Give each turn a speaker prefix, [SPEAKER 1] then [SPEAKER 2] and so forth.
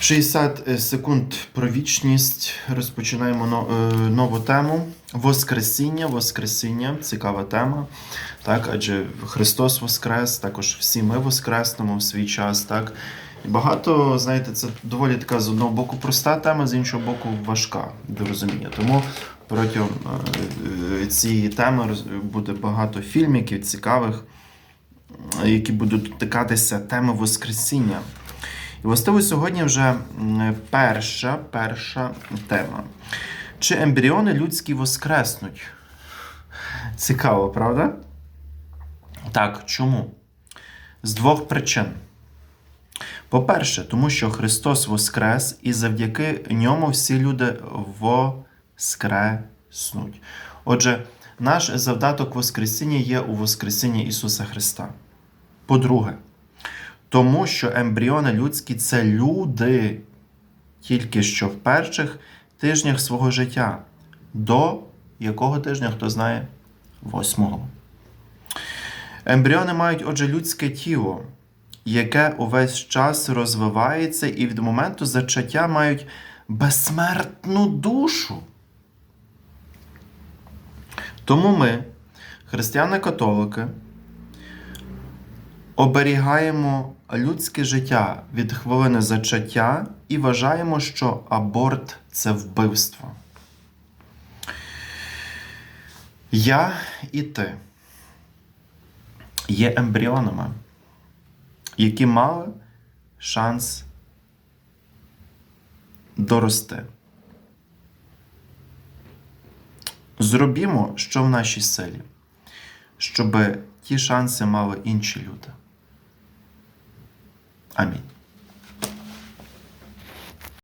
[SPEAKER 1] 60 секунд про вічність. Розпочинаємо е, нову тему. Воскресіння, Воскресіння, цікава тема. Так, адже Христос Воскрес, також всі ми воскреснемо в свій час. Так. І багато, знаєте, це доволі така з одного боку проста тема, з іншого боку, важка до розуміння. Тому протягом е, е, цієї теми буде багато фільмів цікавих, е, які будуть дотикатися теми Воскресіння. І властиво сьогодні вже перша, перша тема. Чи ембріони людські воскреснуть? Цікаво, правда? Так, чому? З двох причин. По-перше, тому що Христос воскрес, і завдяки ньому всі люди воскреснуть. Отже, наш завдаток Воскресіння є у Воскресінні Ісуса Христа. По-друге, тому що ембріони людські це люди тільки що в перших тижнях свого життя. До якого тижня, хто знає? Восьмого. Ембріони мають, отже, людське тіло, яке увесь час розвивається, і від моменту зачаття мають безсмертну душу. Тому ми, християни-католики, оберігаємо людське життя від хвилини зачаття і вважаємо, що аборт це вбивство. Я і ти є ембріонами, які мали шанс дорости. Зробімо, що в нашій силі, щоб ті шанси мали інші люди. Amém.